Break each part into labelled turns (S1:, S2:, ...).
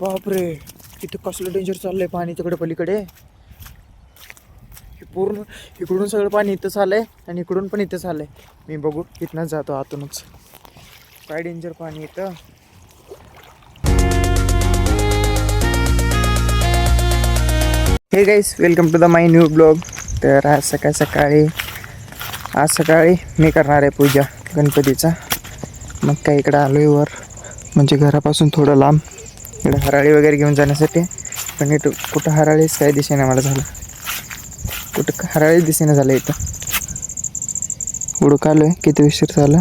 S1: बापरे इथं कसलं डेंजर चाललंय पाणी तिकडे पलीकडे. हे पूर्ण इकडून सगळं पाणी इथं चाललंय आणि इकडून पण इथं चाललंय मी बघू इथनंच जातो आतूनच. काय डेंजर पाणी इथं? Hey guys welcome to the my new blog तर आज सकाळ सकाळी आज सकाळी मी करणार आहे पूजा गणपतीचा. मग काय इकडं आलो आहे वर. म्हणजे घरापासून थोडं लांब. इकडे हराळी वगैरे घेऊन जाण्यासाठी. पण इथं कुठं हराळीच काय दिसेना मला झालं. कुठं हराळीच दिसेना झालं इथं. हुडूक आलो आहे किती उशीर झाला.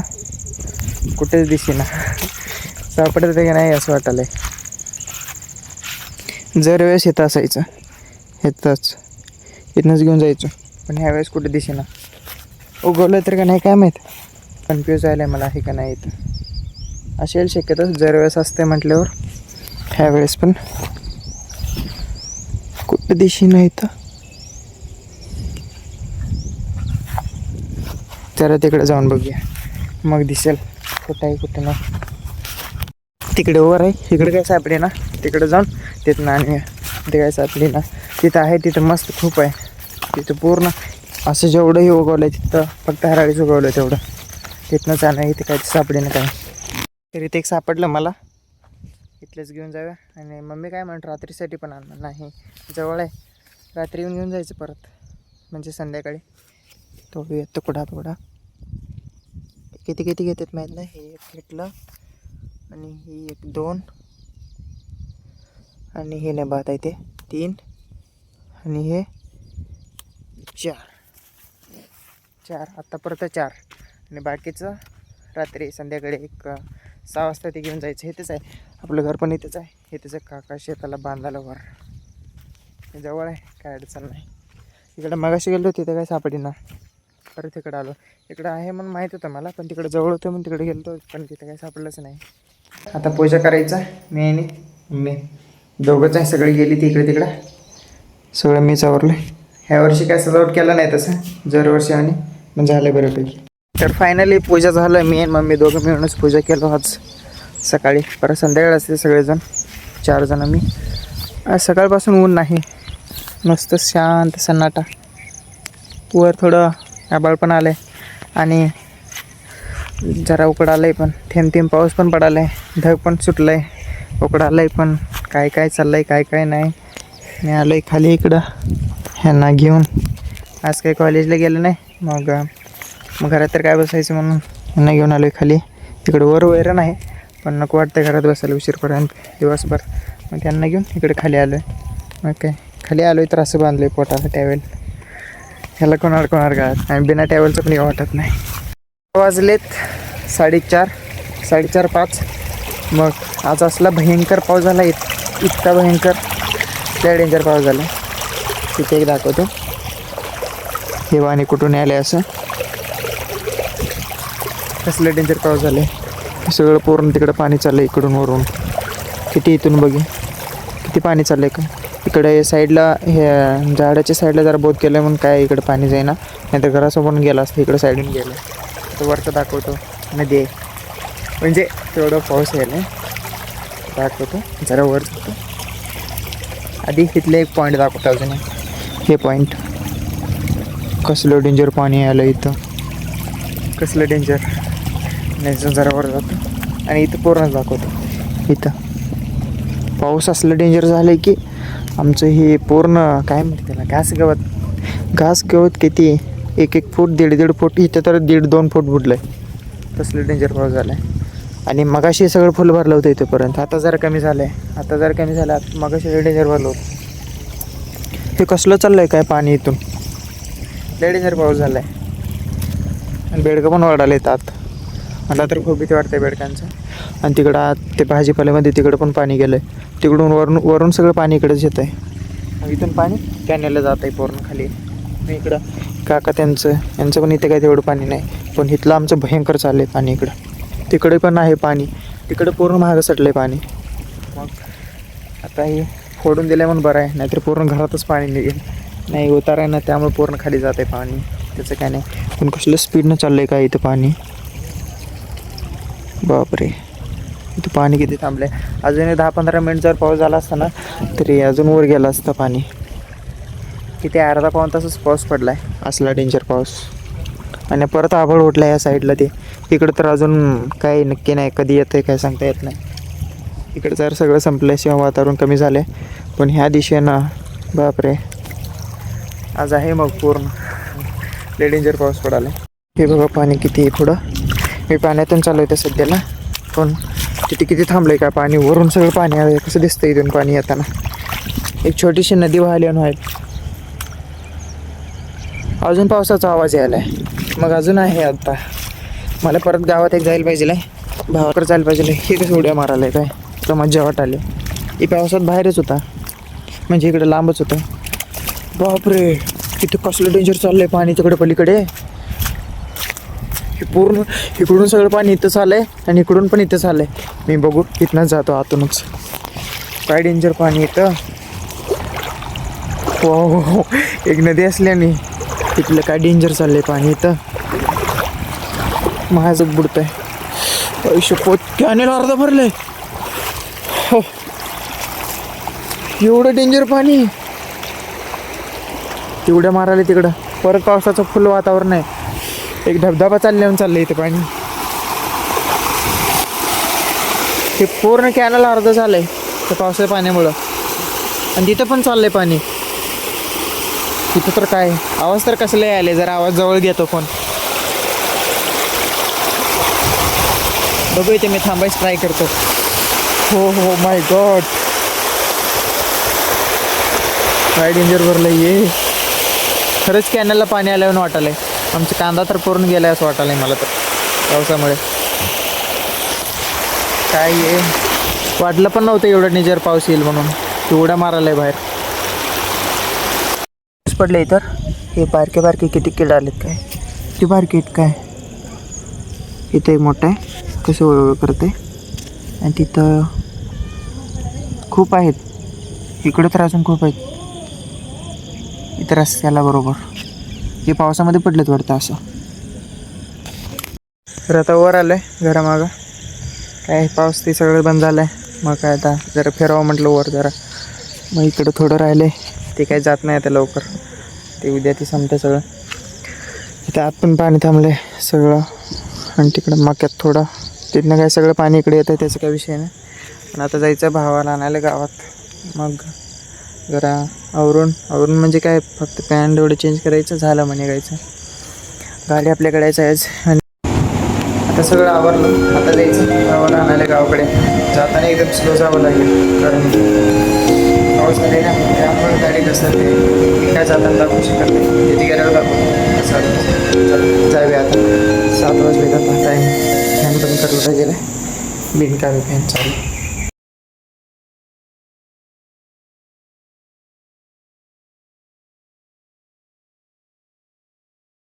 S1: कुठेच दिसेना. सापडत आहे का नाही असं वाटायलंय जर वेळेस येतं असायचं येतच इथनंच घेऊन जायचो. पण ह्यावेळेस कुठे दिसेना. उगवलं तर का नाही काय माहीत. कन्फ्यूज आहे मला हे का नाही येतं असेल शक्यतो जर वेळेस असते म्हटल्यावर. ह्यावेळेस पण. कुठं दिशी नाही तर जरा तिकडे जाऊन बघूया. मग दिसेल कुठं आहे कुठं नाही. तिकडे वर आहे इकडे काय सापडे ना तिकडे जाऊन तिथं आणूया ते काय सापडी ना. तिथं आहे तिथं मस्त खूप आहे. तिथं पूर्ण असं जेवढंही उगवलं आहे तिथं फक्त हराळीच उगवलं आहे तेवढं. तिथनंच आणा इथे काय सापडे ना काय. तरी ते एक सापडलं मला. इथलेच घेऊन जाऊया. आणि मम्मी काय म्हणत रात्रीसाठी पण आणणार नाही. जवळ आहे. रात्री येऊन घेऊन जायचं परत. म्हणजे संध्याकाळी. तोडूया तुकडा तुकडा किती किती घेतात माहीत नाही. हे एक घेतलं. आणि ही एक दोन. आणि हे नाही बात आहे ते तीन. आणि हे चार. चार. आत्ता परत चार. आणि बाकीचं रात्री संध्याकाळी एक सहा वाजता ते घेऊन जायचं इथेच आहे. आपलं घर पण इथेच आहे. इथेच आहे काका शेताला बांधायला वर. हे जवळ आहे काय अडचण नाही. इकडं मगाशी गेलो तिथे काय सापडीना. परत तिकडं आलो. इकडं आहे म्हणून माहीत होतं मला पण तिकडे जवळ होतं म्हणून तिकडे गेलो पण तिथे काही सापडलंच नाही. आता पूजा करायचा मी आणि मी दोघंच आहे सगळी गेली ती इकडे तिकडं. सगळं मीच आवरलं ह्या वर्षी काय सजावट केलं नाही तसं दरवर्षी आणि मग झालं बऱ्यापैकी. तर फायनली पूजा झालं. मी आणि मम्मी दोघं मिळूनच पूजा केलो आज. सकाळी. परत संध्याकाळ असते सगळेजण. चार जण मी. आज सकाळपासून ऊन नाही. मस्त शांत सन्नाटा. वर थोडं आबाळ पण आलं आहे आणि जरा उकड आलं आहे पण. थेंब थेंब पाऊस पण पडाला आहे ढग पण सुटलं आहे उकड आलं आहे पण. काय काय चाललं आहे काय काय नाही. मी आलो आहे खाली इकडं. ह्यांना घेऊन. आज काही कॉलेजला गेलं नाही. मग मग घरात तर काय बसायचं म्हणून? यांना घेऊन आलो आहे खाली. इकडं वर वैरण नाही पण नको वाटतं घरात बसायला उशीरपर्यंत. दिवसभर. मग त्यांना घेऊन इकडे खाली आलो आहे मग काय? खाली आलो आहे तर असं बांधलं आहे पोटाला टॅवेल ह्याला कोणाला कोणाला गाळत आणि बिना टॅवेलचं पण वाटत नाही. वाजलेत साडेचार साडेचार पाच. मग आज असला भयंकर पाऊस झाला इत इतका भयंकर. त्या डेंजर पाऊस झाला. तिथे एक दाखवतो. हे वाणी कुठून आले असं? कसलं डेंजर पाऊस झालं आहे सगळं पूर्ण तिकडं पाणी चाललं आहे इकडून वरून. किती इथून बघे किती पाणी चाललं आहे का इकडे साईडला हे झाडाच्या साईडला जरा बोध केलं म्हणून काय इकडं पाणी जाईना. नाहीतर घरासमोरून गेला असतं इकडं साईडून गेलं. तर वरचं दाखवतो. नदी आहे म्हणजे तेवढं पाऊस यायला. दाखवतो. जरा वर जातो. आधी तिथले एक पॉईंट दाखवतो अजून हे पॉईंट कसलं डेंजर पाणी आलं इथं. कसलं डेंजर नाही जरावर जातो. आणि इथं पूर्णच दाखवतो. इथं. पाऊस असलं डेंजर झालं की आमचं हे पूर्ण काय म्हणते त्याला घास गवत. घास गवत किती? एक एक फूट दीड दीड फूट इथं तर दीड दोन फूट बुडलं आहे तसलं डेंजर पाऊस झाला आहे आणि मगाशी सगळं फुल भरलं होतं इथंपर्यंत. आता जरा कमी झालं आहे आता जरा कमी झालं आहे मगाशी डेंजर भरलं होतं. हे कसलं चाललं आहे काय पाणी इथून? डेंजर पाऊस झाला आहे आणि बेडकं पण वाढायला येतात. मला तर खूप भीती वाटते बेडकांचं. आणि तिकडं आत ते भाजीपाल्यामध्ये तिकडं पण पाणी गेलं आहे तिकडून वरून वरून सगळं पाणी इकडेच येतं आहे मग इथून पाणी कॅनेलला जात आहे पूर्ण खाली. मी इकडं काका त्यांचं यांचं पण इथे काय तेवढं पाणी नाही. पण इथलं आमचं भयंकर चाललं आहे पाणी इकडं. तिकडे पण आहे पाणी. तिकडं पूर्ण महाग सटलं आहे पाणी. मग आता हे फोडून दिलं म्हणून बरं आहे. नाहीतर पूर्ण घरातच पाणी निघेल. नाही उतार आहे ना त्यामुळे पूर्ण खाली जात आहे पाणी. त्याचं काय नाही. पण कसलं स्पीडनं चाललं आहे का इथं पाणी? बापरे. इथं पाणी किती थांबलं आहे अजून दहा पंधरा मिनिट जर पाऊस झाला असता ना तरी अजून वर गेला असतं पाणी. किती अर्धा पाऊन तासच पाऊस पडला आहे असला डेंजर पाऊस. आणि परत आभळ उठला या साईडला ते. इकडं तर अजून काही नक्की नाही कधी येतं आहे काय सांगता येत नाही. इकडं जर सगळं संपल्याशिवाय वातावरण कमी झालं आहे पण ह्या दिशेनं बापरे. आज आहे मग पूर्ण. लय डेंजर पाऊस पडाला हे बघा पाणी किती आहे पुढं. मी पाण्यातून चालू आहे सध्याला. पण तिथे किती थांबलं आहे का पाणी? वरून सगळं पाणी आलं कसं दिसतं इथून पाणी येताना? एक छोटीशी नदी वाहिली आहे अजून पावसाचा आवाज यायला आहे मग अजून आहे आता. मला परत गावात एक जायला पाहिजे भावाकडे जायला पाहिजे हे कसं उड्या मारायला आहे काय? तर मज्जा वाटाली ही पावसात बाहेरच होता. म्हणजे इकडे लांबच होतं. बापरे! तिथं कसलं डेंजर चाललं आहे पाणी तिकडे पलीकडे? हे पूर्ण इकडून सगळं पाणी इथं आहे आणि इकडून पण इथं आहे मी बघू इथनंच जातो आतूनच. काय डेंजर पाणी येतं हो हो एक नदी असल्याने तिथलं काय डेंजर चाललं आहे पाणी इथं? माझं आहे पैसे पोत्याने अर्धा भरलंय. हो. एवढं डेंजर पाणी. तेवढ्या मारायला तिकडं. परत पावसाचं फुल वातावरण आहे. एक धबधबा चालल्यावर चाललं इथं पाणी. ते पूर्ण कॅनल अर्ध झालंय त्या पावसाच्या पाण्यामुळं. आणि तिथं पण चाललंय पाणी. तिथं तर काय आवाज तर कसले आले जरा आवाज जवळ घेतो फोन बघू इथे मी थांबायचं ट्राय करतो. हो हो माय गॉड काय डेंजर भरलं ये खरंच कॅनलला पाणी आल्यावर वाटायलंय आमचा कांदा तर पूर्ण गेला असं वाटायला मला तर पावसामुळे. काय आहे वाटलं पण नव्हतं एवढं निजर पाऊस येईल म्हणून. एवढा आहे बाहेर. पाऊस पडले तर? हे बारके बारके किती किड आलेत काय? किती बारके आहेत काय? इथं एक मोठं आहे. कसं ओळख करते? आणि तिथं खूप आहेत. इकडं तर अजून खूप आहेत. इथं रस्त्याला बरोबर. हे पावसामध्ये पडलेत वाटतं असं. तर आता वर आलं आहे घरामागं. काय पाऊस ते सगळं बंद झालं आहे मग काय आता जरा फिरावं म्हटलं वर जरा. मग इकडं थोडं राहिलं आहे ते काही जात नाही आता लवकर. ते उद्या ते संपतं सगळं. इथं आत पण पाणी थांबलं आहे सगळं. आणि तिकडं मक्यात थोडं. तिथनं काय सगळं पाणी इकडे येतं त्याचा काही विषय नाही. पण आता जायचं भावाला आणायला गावात. मग जरा आवरून आवरून म्हणजे काय फक्त पॅन्ट एवढं चेंज करायचं झालं म्हणे गायचं. गाडी आपल्याकडे आहे आज. आणि आता सगळं आवरलं आता जायचं गावाला आणायला गावाकडे. जाताना एकदम स्लो जावं लागेल कारण पाऊस झाले ना त्यामुळे गाडी कसं मी काय जाताना दाखवू शकत नाही. तिथे गेल्यावर दाखवू? असं जाऊया आता. सात वाजले आता टाईम फॅन बंद करला गेला बिनकामी फॅन चालू.